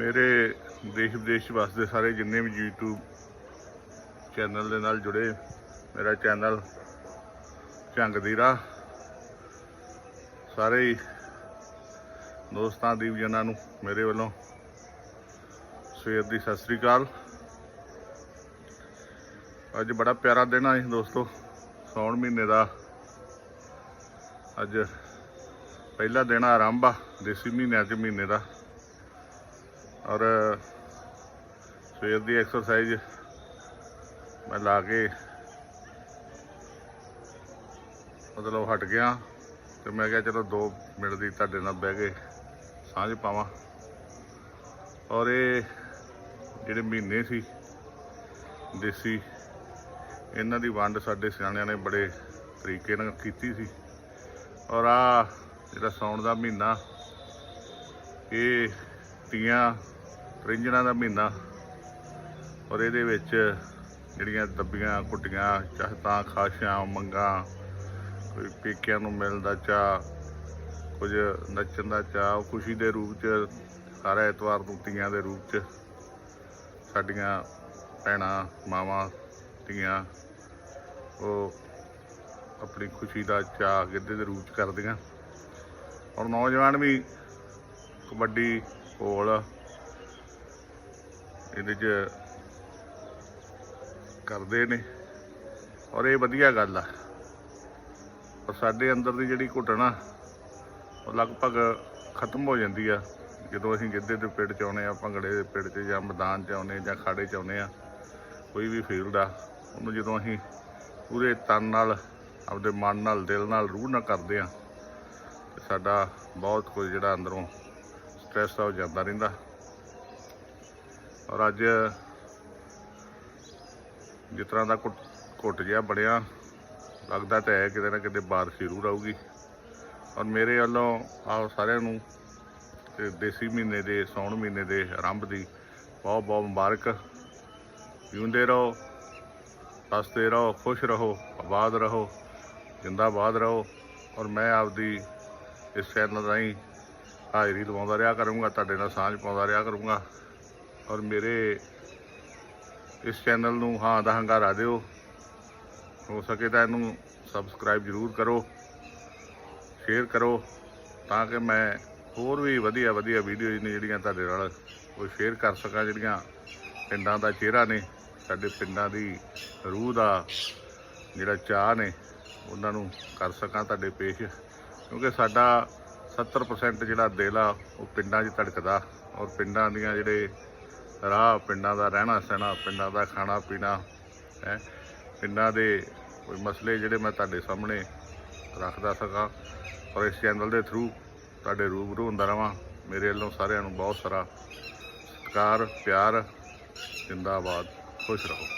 ਮੇਰੇ ਦੇਸ਼ ਵਿਦੇਸ਼ ਵਸਦੇ ਸਾਰੇ ਜਿੰਨੇ ਵੀ YouTube ਚੈਨਲ ਦੇ ਨਾਲ ਜੁੜੇ, ਮੇਰਾ ਚੈਨਲ ਝੰਗ ਦੀ ਰਾਹ, ਸਾਰੇ ਹੀ ਦੋਸਤਾਂ ਦੀ ਜਨਾਂ ਨੂੰ ਮੇਰੇ ਵੱਲੋਂ ਸਵੇਰ ਦੀ ਸਤਿ ਸ੍ਰੀ ਅਕਾਲ। ਅੱਜ ਬੜਾ ਪਿਆਰਾ ਦਿਨ ਆ ਜੀ ਦੋਸਤੋ ਸੌਣ ਮਹੀਨੇ ਦਾ। ਅੱਜ ਪਹਿਲਾ ਦਿਨ ਆਰੰਭ ਆ, ਦੇਸੀ ਮਹੀਨਿਆਂ ਚ ਮਹੀਨੇ ਦਾ। ਔਰ ਸਵੇਰ ਦੀ ਐਕਸਰਸਾਈਜ਼ ਮੈਂ ਲਾ ਕੇ ਮਤਲਬ ਹਟ ਗਿਆ ਤੇ ਮੈਂ ਕਿਹਾ ਚਲੋ 2 ਮਿੰਟ ਦੀ ਤੁਹਾਡੇ ਨਾਲ ਬਹਿ ਕੇ ਸਾਂਝ ਪਾਵਾਂ। ਔਰ ਇਹ ਜਿਹੜੇ ਮਹੀਨੇ ਸੀ, ਦੇਸੀ, ਇਹਨਾਂ ਦੀ ਵੰਡ ਸਾਡੇ ਸਿਆਣਿਆਂ ਨੇ ਬੜੇ ਤਰੀਕੇ ਨਾਲ ਕੀਤੀ ਸੀ। ਔਰ ਆ ਜਿਹੜਾ ਸੌਣ ਦਾ ਮਹੀਨਾ, ਇਹ ਤੀਆਂ ਰਿੰਜਣਾ ਦਾ ਮਹੀਨਾ। ਔਰ ਇਹਦੇ ਵਿੱਚ ਜਿਹੜੀਆਂ ਦੱਬੀਆਂ ਕੁੱਟੀਆਂ ਚਾਹਤਾਂ, ਖਾਸ਼ਾਂ, ਮੰਗਾਂ, ਕੋਈ ਪੇਕਿਆਂ ਨੂੰ ਮਿਲਦਾ ਚਾਹ, ਕੁਝ ਨੱਚਣ ਦਾ ਚਾਹ, ਉਹ ਖੁਸ਼ੀ ਦੇ ਰੂਪ ਚ ਸਾਰਾ ਐਤਵਾਰ ਨੂੰ ਤੀਆਂ ਦੇ ਰੂਪ ਚ ਸਾਡੀਆਂ ਭੈਣਾਂ, ਮਾਵਾਂ, ਧੀਆਂ, ਉਹ ਆਪਣੀ ਖੁਸ਼ੀ ਦਾ ਚਾਹ ਗਿੱਧੇ ਦੇ ਰੂਪ ਚ ਕਰਦੀਆਂ। ਔਰ ਨੌਜਵਾਨ ਵੀ ਕਬੱਡੀ ਹੋਲ ਇਹਦੇ ਚ ਕਰਦੇ ਨੇ। ਔਰ ਇਹ ਵਧੀਆ ਗੱਲ ਆ। ਔਰ ਸਾਡੇ ਅੰਦਰ ਦੀ ਜਿਹੜੀ ਘੁਟਣਾ, ਉਹ ਲਗਭਗ ਖਤਮ ਹੋ ਜਾਂਦੀ ਆ। ਜਦੋਂ ਅਸੀਂ ਗਿੱਧੇ ਦੇ ਪਿੰਡ ਚ ਆਉਨੇ ਆ, ਭੰਗੜੇ ਦੇ ਪਿੰਡ ਚ, ਜਾਂ ਮੈਦਾਨ ਚ ਆਉਨੇ ਜਾਂ ਖਾੜੇ ਚ ਆਉਨੇ ਆ, ਕੋਈ ਵੀ ਫੀਲਡ ਆ, ਉਹਨੂੰ ਜਦੋਂ ਅਸੀਂ ਪੂਰੇ ਤਨ ਨਾਲ, ਆਪਦੇ ਮਨ ਨਾਲ, ਦਿਲ ਨਾਲ ਰੂਹ ਨਾਲ ਕਰਦੇ ਆ ਸਾਡਾ ਬਹੁਤ ਕੁਝ ਜਿਹੜਾ ਅੰਦਰੋਂ ਸਟ੍ਰੈਸ ਆ, ਉਹ ਜਾਂਦਾ ਰਹਿੰਦਾ। ਔਰ ਅੱਜ ਜਿਸ ਤਰ੍ਹਾਂ ਦਾ ਘੁੱਟ ਘੁੱਟ ਜਿਹਾ ਬਣਿਆ, ਲੱਗਦਾ ਤਾਂ ਹੈ ਕਿਤੇ ਨਾ ਕਿਤੇ ਬਾਰਿਸ਼ ਜ਼ਰੂਰ ਆਊਗੀ। ਔਰ ਮੇਰੇ ਵੱਲੋਂ ਆਪ ਸਾਰਿਆਂ ਨੂੰ ਤੇ ਦੇਸੀ ਮਹੀਨੇ ਦੇ ਸੌਣ ਮਹੀਨੇ ਦੇ ਆਰੰਭ ਦੀ ਬਹੁਤ ਬਹੁਤ ਮੁਬਾਰਕ। ਜਿਉਂਦੇ ਰਹੋ, ਹੱਸਦੇ ਰਹੋ, ਖੁਸ਼ ਰਹੋ, ਆਬਾਦ ਰਹੋ, ਜਿੰਦਾਬਾਦ ਰਹੋ। ਔਰ ਮੈਂ ਆਪਦੀ ਇਸ ਚੈਨਲ ਰਾਹੀਂ ਹਾਜ਼ਰੀ ਲਵਾਉਂਦਾ ਰਿਹਾ ਕਰੂੰਗਾ, ਤੁਹਾਡੇ ਨਾਲ ਸਾਂਝ ਪਾਉਂਦਾ ਰਿਹਾ ਕਰੂੰਗਾ। ਔਰ ਮੇਰੇ ਇਸ ਚੈਨਲ ਨੂੰ ਹਾਂ ਦਾ ਹੰਗਾਰਾ ਦਿਓ। ਹੋ ਸਕੇ ਤਾਂ ਇਹਨੂੰ ਸਬਸਕ੍ਰਾਈਬ ਜ਼ਰੂਰ ਕਰੋ ਸ਼ੇਅਰ ਕਰੋ, ਤਾਂ ਕਿ ਮੈਂ ਹੋਰ ਵੀ ਵਧੀਆ ਵਧੀਆ ਵੀਡੀਓਜ਼ ਨੇ ਜਿਹੜੀਆਂ ਤੁਹਾਡੇ ਨਾਲ ਉਹ ਸ਼ੇਅਰ ਕਰ ਸਕਾਂ, ਜਿਹੜੀਆਂ ਪਿੰਡਾਂ ਦਾ ਚਿਹਰਾ ਨੇ, ਸਾਡੇ ਪਿੰਡਾਂ ਦੀ ਰੂਹ ਦਾ ਜਿਹੜਾ ਚਾਹ ਨੇ, ਉਹਨਾਂ ਨੂੰ ਕਰ ਸਕਾਂ ਤੁਹਾਡੇ ਪੇਸ਼। ਕਿਉਂਕਿ ਸਾਡਾ 70% ਜਿਹੜਾ ਦਿਲ ਆ, ਉਹ ਪਿੰਡਾਂ 'ਚ ਧੜਕਦਾ ਔਰ ਪਿੰਡਾਂ ਦੀਆਂ ਜਿਹੜੇ ਰਾਹ, ਪਿੰਡਾਂ ਦਾ ਰਹਿਣਾ ਸਹਿਣਾ, ਪਿੰਡਾਂ ਦਾ ਖਾਣਾ ਪੀਣਾ, ਹੈ। ਪਿੰਡਾਂ ਦੇ ਕੋਈ ਮਸਲੇ ਜਿਹੜੇ ਮੈਂ ਤੁਹਾਡੇ ਸਾਹਮਣੇ ਰੱਖਦਾ ਸਕਾਂ, ਔਰ ਇਸ ਚੈਨਲ ਦੇ ਥਰੂ ਤੁਹਾਡੇ ਰੂਬਰੂ ਹੁੰਦਾ ਰਵਾਂ। ਮੇਰੇ ਵੱਲੋਂ ਸਾਰਿਆਂ ਨੂੰ ਬਹੁਤ ਸਾਰਾ ਸਤਿਕਾਰ, ਪਿਆਰ, ਜਿੰਦਾਬਾਦ। ਖੁਸ਼ ਰਹੋ।